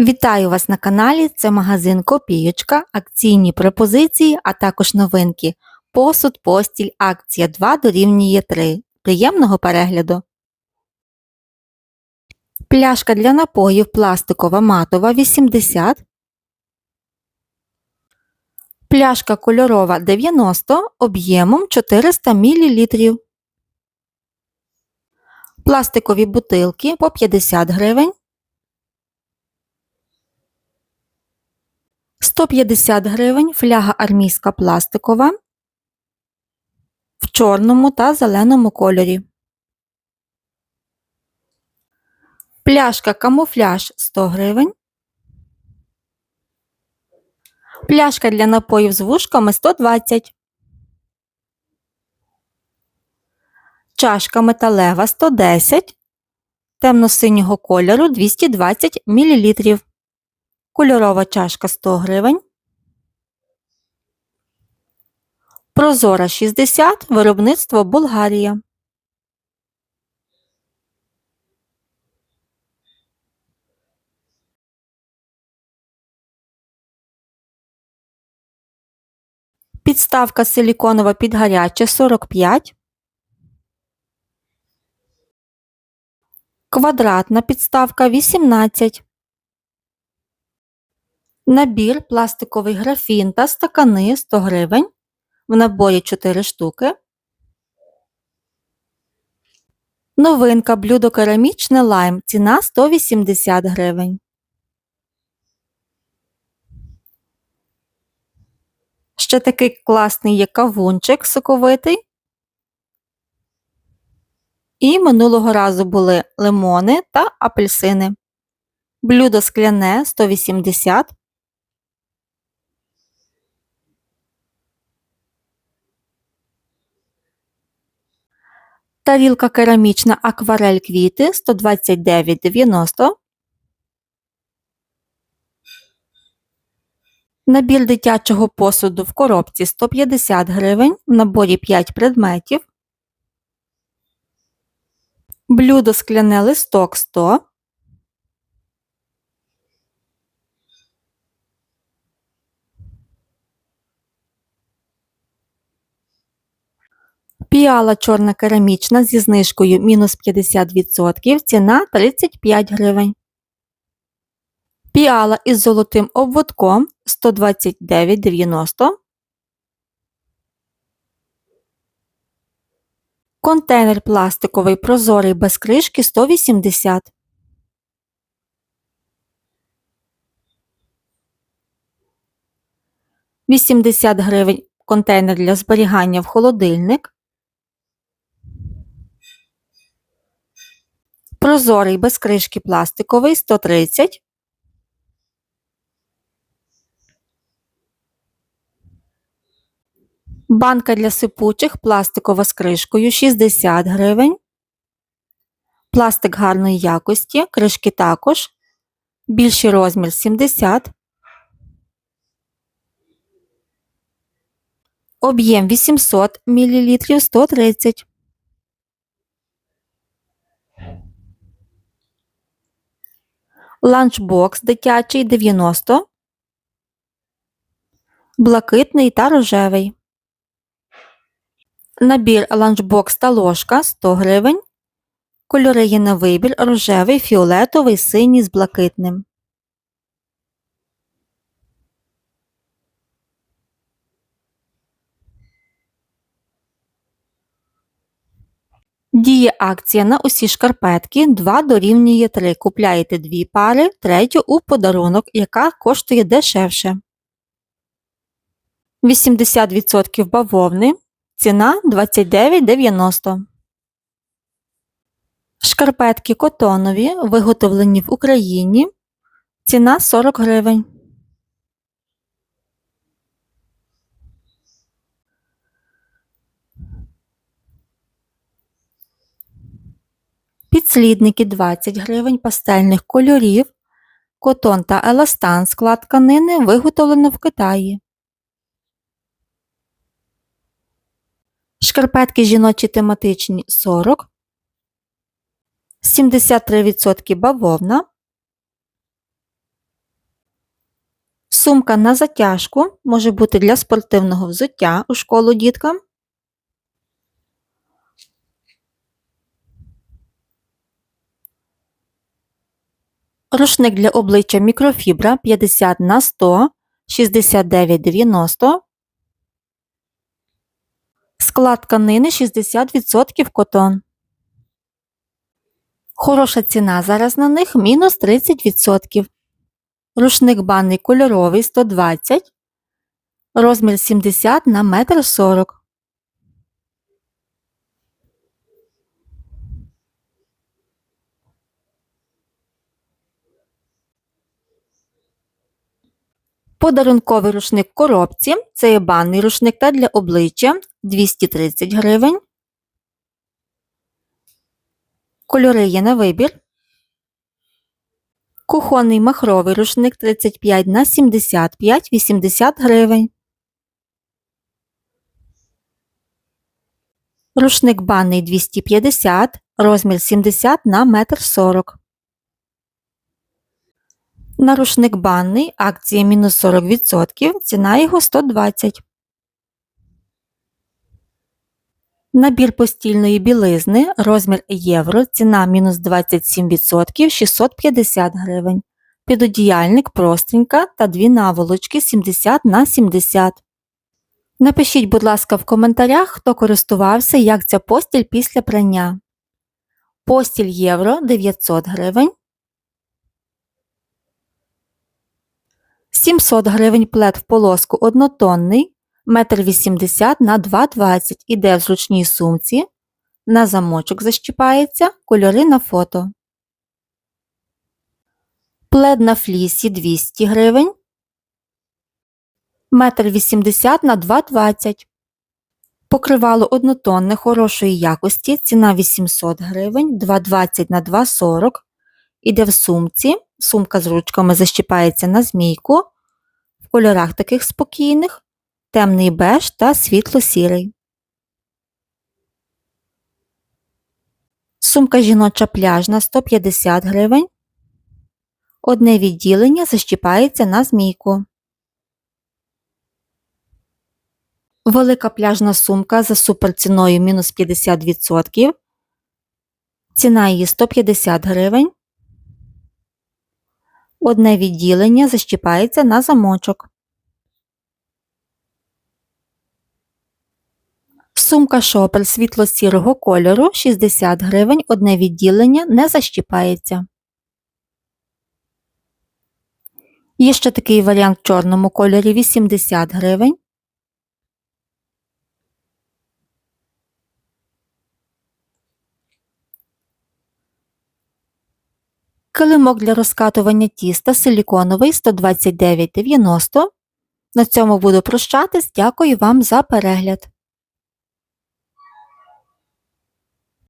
Вітаю вас на каналі. Це магазин Копієчка, акційні пропозиції, а також новинки. Посуд, постіль, акція 2 дорівнює 3. Приємного перегляду. Пляшка для напоїв пластикова матова 80. Пляшка кольорова 90 об'ємом 400 мл. Пластикові бутилки по 50 гривень. 150 гривень фляга армійська пластикова в чорному та зеленому кольорі. Пляшка камуфляж 100 гривень. Пляшка для напоїв з вушками 120. Чашка металева 110 темно-синього кольору 220 мл. Кольорова чашка 100 гривень. Прозора 60 виробництво Болгарія. Підставка силіконова під гаряче 45. Квадратна підставка 18. Набір пластиковий графін та стакани 100 гривень. В наборі 4 штуки. Новинка блюдо керамічне лайм. Ціна 180 гривень. Ще такий класний є кавунчик соковитий. І минулого разу були лимони та апельсини. Блюдо скляне 180 Тарілка керамічна акварель квіти 129,90. Набір дитячого посуду в коробці 150 гривень, в наборі 5 предметів. Блюдо скляне листок 100. Піала чорна керамічна зі знижкою мінус 50%, ціна 35 гривень. Піала із золотим обводком 129,90. Контейнер пластиковий прозорий без кришки 180. Вісімдесят гривень контейнер для зберігання в холодильник. Прозорий без кришки пластиковий 130. Банка для сипучих пластикова з кришкою 60 гривень. Пластик гарної якості, кришки також. Більший розмір 70. Об'єм 800 мл 130. Ланчбокс дитячий 90. Блакитний та рожевий. Набір ланчбокс та ложка 100 гривень. Кольори є на вибір рожевий, фіолетовий, синій з блакитним. Діє акція на усі шкарпетки 2 дорівнює 3. Купляєте дві пари, третю у подарунок, яка коштує дешевше. 80% бавовни. Ціна 29,90. Шкарпетки котонові, виготовлені в Україні. Ціна 40 гривень. Підслідники 20 гривень пастельних кольорів. Котон та еластан склад тканини виготовлено в Китаї. Шкарпетки жіночі тематичні 40. 73% бавовна. Сумка на затяжку може бути для спортивного взуття у школу діткам. Рушник для обличчя мікрофібра 50 на 100 69,90. Склад тканини 60% котон. Хороша ціна зараз на них мінус 30%. Рушник банний кольоровий 120. Розмір 70 на 1,40 м. Подарунковий рушник коробці. Це є банний рушник та для обличчя 230 гривень. Кольори є на вибір. Кухонний махровий рушник 35 на 75 80 гривень. Рушник банний 250, розмір 70 на 1,40 м. На рушник банний акція мінус 40%, ціна його 120. Набір постільної білизни, розмір євро, ціна мінус 27%, 650 гривень. Підодіяльник, прострінька та дві наволочки 70 на 70. Напишіть, будь ласка, в коментарях, хто користувався, як ця постіль після прання. Постіль євро 900 гривень. 700 гривень плед в полоску однотонний, 1,80 м на 2,20 іде в зручній сумці, на замочок защіпається, кольори на фото. Плед на флісі 200 гривень, 1,80 м на 2,20 Покривало однотонне хорошої якості, ціна 800 гривень, 2,20 на 2,40 Іде в сумці, сумка з ручками защіпається на змійку, кольорах таких спокійних, темний беж та світло-сірий. Сумка жіноча пляжна 150 гривень. Одне відділення защіпається на змійку. Велика пляжна сумка за суперціною мінус 50%. Ціна її 150 гривень. Одне відділення защіпається на замочок. Сумка шопер світло-сірого кольору 60 гривень, одне відділення не защіпається. Є ще такий варіант в чорному кольорі 80 гривень. Килимок для розкатування тіста силіконовий 129,90. На цьому буду прощатись. Дякую вам за перегляд.